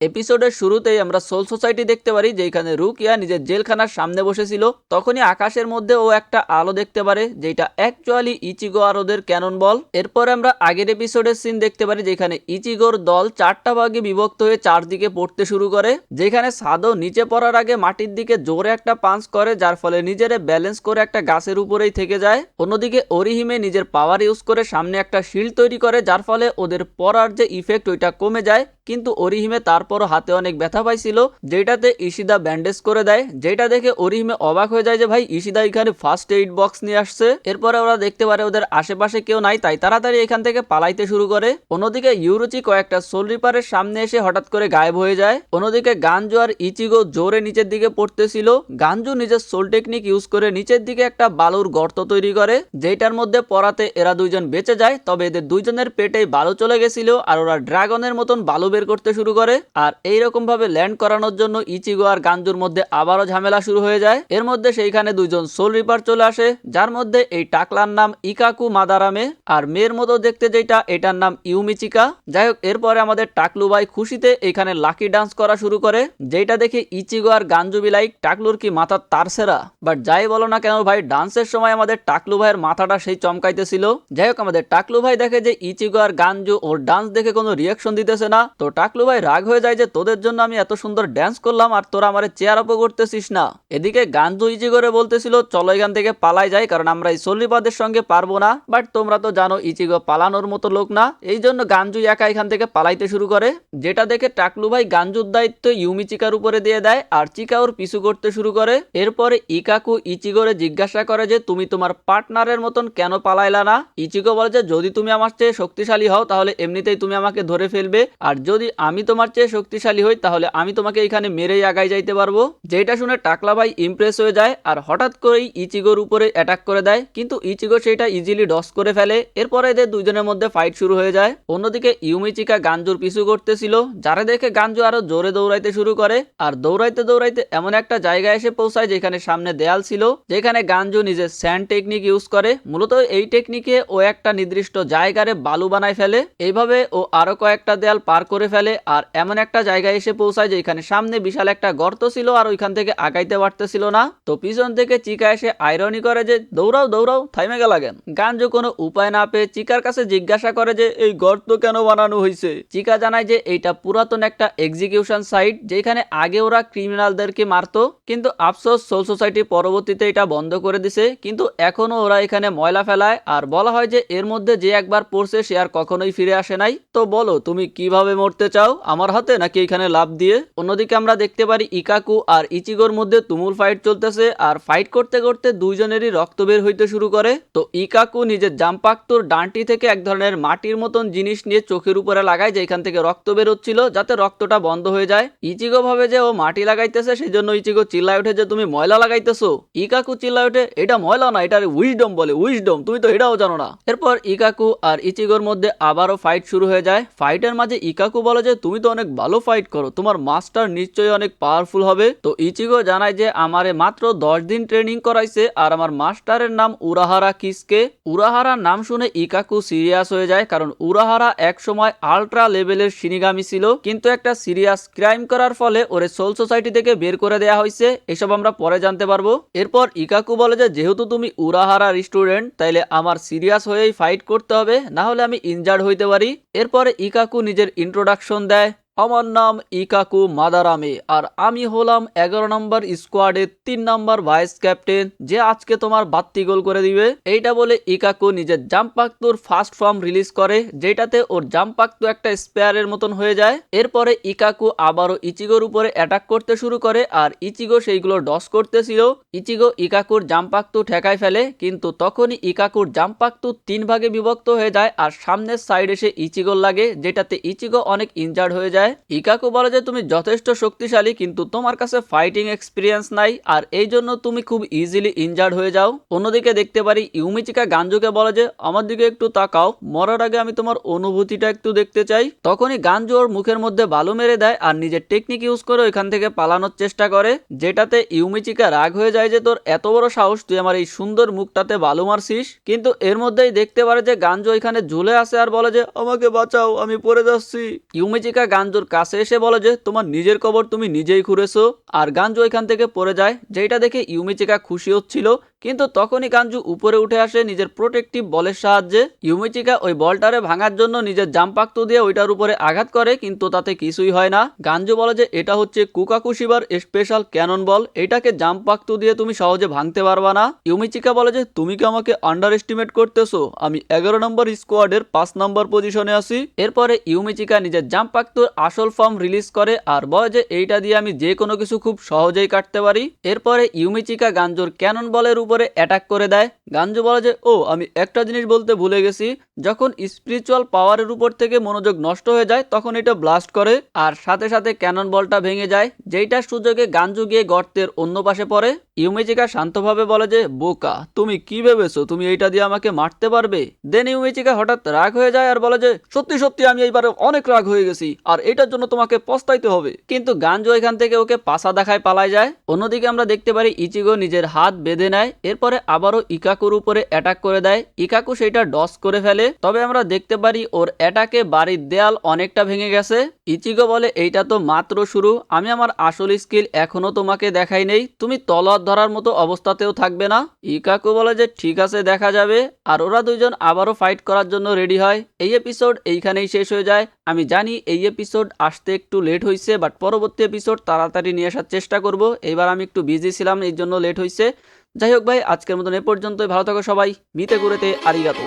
এপিসোডের শুরুতেই আমরা সোল সোসাইটি দেখতে পারি যেখানে রুকিয়া নিজের জেলখানার সামনে বসেছিল। তখনই আকাশের মধ্যে ও একটা আলো দেখতে পারে, যেটা অ্যাকচুয়ালি ইচিগো আরোদের ক্যানন বল। এরপর আমরা আগের এপিসোডের সিন দেখতে পারি যেখানে ইচিগোর দল চারটা ভাগে বিভক্ত হয়ে চারদিকে পড়তে শুরু করে, যেখানে সাদো নিচে পড়ার আগে মাটির দিকে জোরে একটা পাঞ্চ করে, যার ফলে নিজেরে ব্যালেন্স করে একটা গাছের উপরেই থেকে যায়। অন্যদিকে অরিহিমে নিজের পাওয়ার ইউজ করে সামনে একটা শিল্ড তৈরি করে, যার ফলে ওদের পড়ার যে ইফেক্ট ওইটা কমে যায়। কিন্তু অরিহিমে তারপরও হাতে অনেক ব্যথা পাইছিল, যেটাতে ইশিদা ব্যান্ডেজ করে দেয়, যেটা দেখে অরিহিমে অবাক হয়ে যায় যে ভাই ইশিদা এখানে ফার্স্ট এইড বক্স নিয়ে আসছে। এরপরে ওরা দেখতে পারে ওদের আশেপাশে কেউ নাই, তাই তাড়াতাড়ি এখান থেকে পালাইতে শুরু করে। অন্যদিকে ইউরুচি কয়েকটা সোল রিপারের সামনে এসে হঠাৎ করে গায়েব হয়ে যায়। অন্যদিকে গাঞ্জু আর ইচিগো জোরে নিচের দিকে পড়তেছিল। গাঞ্জু নিজের সোল টেকনিক ইউজ করে নিচের দিকে একটা বালুর গর্ত তৈরি করে, যেটার মধ্যে পড়াতে এরা দুইজন বেঁচে যায়, তবে এদের দুইজনের পেটে বালু চলে গেছিল আর ওরা ড্রাগনের মতন বালু বের করতে শুরু করে। আর এইরকম ভাবে ল্যান্ড করানোর জন্য ইচিগো আর গাঞ্জুর মধ্যে আবারও ঝামেলা শুরু হয়ে যায়। এর মধ্যে সেইখানে দুইজন সোল রিপার চলে আসে, যার মধ্যে এই টাকলার নাম ইকাকু মাদারামে। আর মেয়ের মতো দেখতে যেটা এটার নাম ইউমিচিকা। যাই হোক, এরপরে আমাদের টাকলু ভাই খুশিতে এখানে লাকি ডান্স করা শুরু করে যেটা দেখে ইচিগো আর গাঞ্জু বিলাইক টাকলুর কি মাথার তার সেরা? বাট যাই বলো না কেন ভাই, ডান্সের সময় আমাদের টাকলু ভাইয়ের মাথাটা সেই চমকাইতেছিল। যাই হোক, আমাদের টাকলু ভাই দেখে যে ইচিগো আর গাঞ্জু ওর ডান্স দেখে কোনো রিয়াকশন দিতেছে না, তো টাকলু ভাই রাগ হয়ে যায় যে তোদের জন্য আমি এত সুন্দর ড্যান্স করলাম আর তোরা আমার চেয়ার আপও করতেছিস না। এদিকে গাঞ্জু ইচি করে বলতেছিল, চলো এখান থেকে পালাই যাই, কারণ আমরা এই সল্লিপাদের সঙ্গে পারব না। বাট তোমরা তো জানো ইচিগো পালানোর মতো লোক না। এই জন্য গাঞ্জু একা এখান থেকে পালাইতে শুরু করে। যেটা দেখে টাকলু ভাই গাঞ্জুর দায়িত্ব ইউমি চিকার উপরে দিয়ে দেয় আর চিকা ওর পিছু করতে শুরু করে। এরপরে ইকাকু ইচিগোরে জিজ্ঞাসা করে যে, তুমি তোমার পার্টনারের মতন কেন পালাইলা না? ইচিগো বলে যে, যদি তুমি আমার চেয়ে শক্তিশালী হও, তাহলে এমনিতেই তুমি আমাকে ধরে ফেলবে। আর যদি আমি তোমার চেয়ে শক্তিশালী হই, তাহলে আমি তোমাকে এখানে মেরেই আগাই যাইতে পারব। যেটা শুনে টাকলা ভাই ইমপ্রেস হয়ে যায় আর হঠাৎ করেই ইচিগোর উপরে অ্যাটাক করে দেয়। কিন্তু ইচিগো সেটা ইজিলি ডস করে ফেলে। এরপরে এদের দুজনের মধ্যে ফাইট শুরু হয়ে যায়। অন্যদিকে ইউমিচিকা গাঞ্জুর পিছু করতেছিল যারা দেখে গাঞ্জু আরও জোরে দৌড়াইতে শুরু করে। আর দৌড়াইতে দৌড়াইতে এমন একটা জায়গায় এসে পৌঁছায় যেখানে সামনে দেয়াল ছিল, যেখানে গাঞ্জু নিজের স্যান্ড টেকনিক ইউজ করে। মূলত এই টেকনিকে ও একটা নির্দিষ্ট জায়গারে বালু বানায় ফেলে। এইভাবে ও আরও কয়েকটা দেয়াল পার করে ফেলে, আর এমন একটা জায়গায় এসে পৌঁছায় যেখানে সামনে বিশাল একটা গর্ত ছিল আর ওইখান থেকে আগাইতে পারতেছিল না। তো পিছন থেকে চিকা এসে আইরনি করে যে, দৌড়াও দৌড়াও, থাইমে গেলাগেন গাঞ্জু কোনো উপায় না পেয়ে চিকার কাছে জিজ্ঞাসা করে যে, এই গর্ত কেন বানানো হয়েছে চিকা জানায় যে, এইটা পুরাতন একটা এক্সিকিউশন সাইট যেখানে আগে ওরা ক্রিমিনালদেরকে মারতো, কিন্তু আফসোস সোল সোসাইটি পরবর্তীতে এটা বন্ধ করে দিছে, কিন্তু এখনও ওরা এখানে ময়লা ফেলায়, আর বলা হয় যে, এর মধ্যে যে একবার পড়ছে সে আর কখনোই ফিরে আসে নাই। তো বলো, তুমি কীভাবে মরতে চাও আমার হাতে নাকি এখানে লাভ দিয়ে? অন্যদিকে আমরা দেখতে পারি ইকাকু আর ইচিগোর মধ্যে তুমুল ফাইট চলতেছে আর ফাইট করতে করতে দুইজনেরই রক্ত বের হইতে শুরু করে। তো ইকাকু নিজের জাম্পাক্তুর ডানটি থেকে এক ধরনের মাটির মতন জিনিস নিয়ে চোখের উপরে লাগায় যেখান থেকে রক্ত বের হচ্ছিল যাতে রক্তটা বন্ধ হয়ে যায়। ইচিগো ভাবে যে ও মাটি লাগাইতেছে সেই জন্য ইচিগো চিল্লায় ওঠে যে, তুমি ময়লা লাগাইতেছো? ইকাকু চিল্লায় ওঠে, এটা ময়লা না এটা উইজডম বলে উইজডম তুমি তো এটাও জানো না। এরপর ইকাকু আর ইচিগোর মধ্যে আবারও ফাইট শুরু হয়ে যায়। ফাইটের মাঝে ইকাকু বলে যে, তুমি তো অনেক ভালো ফাইট করো, তোমার মাস্টার নিশ্চয়ই অনেক পাওয়ারফুল হবে। তো ইচিগো জানায় যে, আমারে মাত্র দশ দিন ট্রেনিং করাইছে আর আমার মাস্টারের নাম উরাহারা কিসকে উরাহারা নাম শুনে ইকাকু সিরিয়াস হয়ে যায়, কারণ উরাহারা এক সময় আলট্রা লেভেলের সিনিগামি ছিল, কিন্তু একটা সিরিয়াস ক্রাইম করার ফলে ওরে সোল সোসাইটি থেকে বের করে দেয়া হয়েছে এসব আমরা পরে জানতে পারব। এরপর ইকাকু বলে যে, যেহেতু তুমি উরাহারার স্টুডেন্ট তাইলে আমার সিরিয়াস হয়েই ফাইট করতে হবে না হলে আমি ইনজার্ড হইতে পারি। এরপরে ইকাকু নিজের ইন্ট্রোডাকশন দেয়। আমার নাম ইকাকু মাদারামে, আর আমি হলাম এগারো নম্বর স্কোয়াডের তিন নম্বর ভাইস ক্যাপ্টেন যে আজকে তোমার বাত্তি গোল করে দিবে। এইটা বলে ইকাকু নিজের জাম্পাক্তুর ফার্স্ট ফর্ম রিলিজ করে, যেটাতে ওর জাম্পাক্তু একটা স্পেয়ারের মতন হয়ে যায়। এরপরে ইকাকু আবারও ইচিগোর উপরে অ্যাটাক করতে শুরু করে, আর ইচিগো সেইগুলো ডস করতেছিল। ইচিগো ইকাকুর জাম্পাক্তু ঠেকায় ফেলে, কিন্তু তখনই ইকাকুর জাম্পাক্তু তিন ভাগে বিভক্ত হয়ে যায়, আর সামনের সাইড এসে ইচিগোর লাগে, যেটাতে ইচিগো অনেক ইনজার্ড হয়ে যায়। ইকাকু বলে যে, তুমি যথেষ্ট শক্তিশালী, কিন্তু তোমার কাছে ফাইটিং এক্সপিরিয়েন্স নাই, আর এই জন্য তুমি খুব ইজিলি ইনজার্ড হয়ে যাও। অন্যদিকে দেখতে পারি, ইউমিচিকা গাঞ্জুকে বলে যে, আমার দিকে একটু তাকাও, মরার আগে আমি তোমার অনুভূতিটা একটু দেখতে চাই। তখনই গাঞ্জু ওর মুখের মধ্যে বালু মেরে দেয় আর নিজের টেকনিক ইউজ করে ওইখান থেকে পালানোর চেষ্টা করে, যেটাতে ইউমিচিকা রাগ হয়ে যায় যে, তোর এত বড় সাহস, তুই আমার এই সুন্দর মুখটাতে বালু মারছিস? কিন্তু এর মধ্যেই দেখতে পারে যে, গাঞ্জু ওইখানে ঝুলে আসে আর বলে যে, আমাকে বাঁচাও, আমি পড়ে যাচ্ছি। ইউমিচিকা গাঞ্জু গাঞ্জুর কাছে এসে বলে যে, তোমার নিজের কবর তুমি নিজেই খুঁড়েছো। আর গাঞ্জু ওইখান থেকে পড়ে যায় যেটা দেখে ইউমিচিকা খুশি হচ্ছিল কিন্তু তখনই গাঞ্জু উপরে উঠে আসে নিজের প্রোটেক্টিভ বলের সাহায্যে। ইউমিচিকা ওই বলটারে ভাঙার জন্য নিজের জাম্পাক্ত দিয়ে ওইটার উপরে আঘাত করে, কিন্তু তাতে কিছুই হয় না। গাঞ্জু বলে যে, এটা হচ্ছে কুকাকুশিবার স্পেশাল ক্যানন বল এটাকে জাম্পাক্ত দিয়ে তুমি সহজে ভাঙতে পারবা না। ইউমিচিকা বলে যে, তুমি কি আমাকে আন্ডার এস্টিমেট করতেছো? আমি এগারো নম্বর স্কোয়াডের পাঁচ নম্বর পজিশনে আছি। এরপরে ইউমিচিকা নিজের জাম্পাক্তুর আসল ফর্ম রিলিজ করে আর বলে যে, এইটা দিয়ে আমি যে কোনো কিছু খুব সহজেই কাটতে পারি। এরপরে ইউমিচিকা গাঞ্জুর ক্যানন বলের উপরে অ্যাটাক করে দেয়। গাঞ্জু বলে যে ও আমি একটা জিনিস বলতে ভুলে গেছি। যখন স্পিরিচুয়াল পাওয়ারের উপর থেকে মনোযোগ নষ্ট হয়ে যায়, তখন এটা ব্লাস্ট করে আর সাথে সাথে ক্যানন বলটা ভেঙে যায় যেইটার সুযোগে গাঞ্জু গিয়ে গর্তের অন্য পাশে পড়ে। ইউমিচিকা শান্তভাবে বলে যে, বোকা, তুমি কি ভেবেছো? তুমি এইটা দিয়ে আমাকে মারতে পারবে? দেন ইউমিচিকা হঠাৎ রাগ হয়ে যায় আর বলে যে, সত্যি সত্যি, আমি এইবারে অনেক রাগ হয়ে গেছি আর এটার জন্য তোমাকে পস্তাইতে হবে। কিন্তু গাঞ্জু এখান থেকে ওকে পাশা দেখায় পালায় যায়। অন্যদিকে আমরা দেখতে পারি ইচিগো নিজের হাত বেঁধে নেয়, এরপরে আবারও ইকাকুর উপরে অ্যাটাক করে দেয়। ইকাকু সেটা ডস করে ফেলে। তবে আমরা দেখতে পারি ওর অ্যাটাকে বাড়ির দেয়াল অনেকটা ভেঙে গেছে। ইচিগো বলে, এইটা তো মাত্র শুরু। আমি আমার আসল স্কিল এখনও তোমাকে দেখাই নেই। তুমি তলোয়ার ধরার মতো অবস্থাতেও থাকবে না। ইকাকু বলে যে, ঠিক আছে, দেখা যাবে। আর ওরা দুইজন আবারও ফাইট করার জন্য রেডি হয়। এই এপিসোড এইখানেই শেষ হয়ে যায়। আমি জানি এই এপিসোড আসতে একটু লেট হয়েছে বাট পরবর্তী এপিসোড তাড়াতাড়ি নিয়ে আসার চেষ্টা করব। এবার আমি একটু বিজি ছিলাম, এই জন্য লেট হয়েছে যাই হোক ভাই, আজকের মতন এ পর্যন্তই। ভালো থাকো সবাই। মিতে গুরেতে আরিগাতো।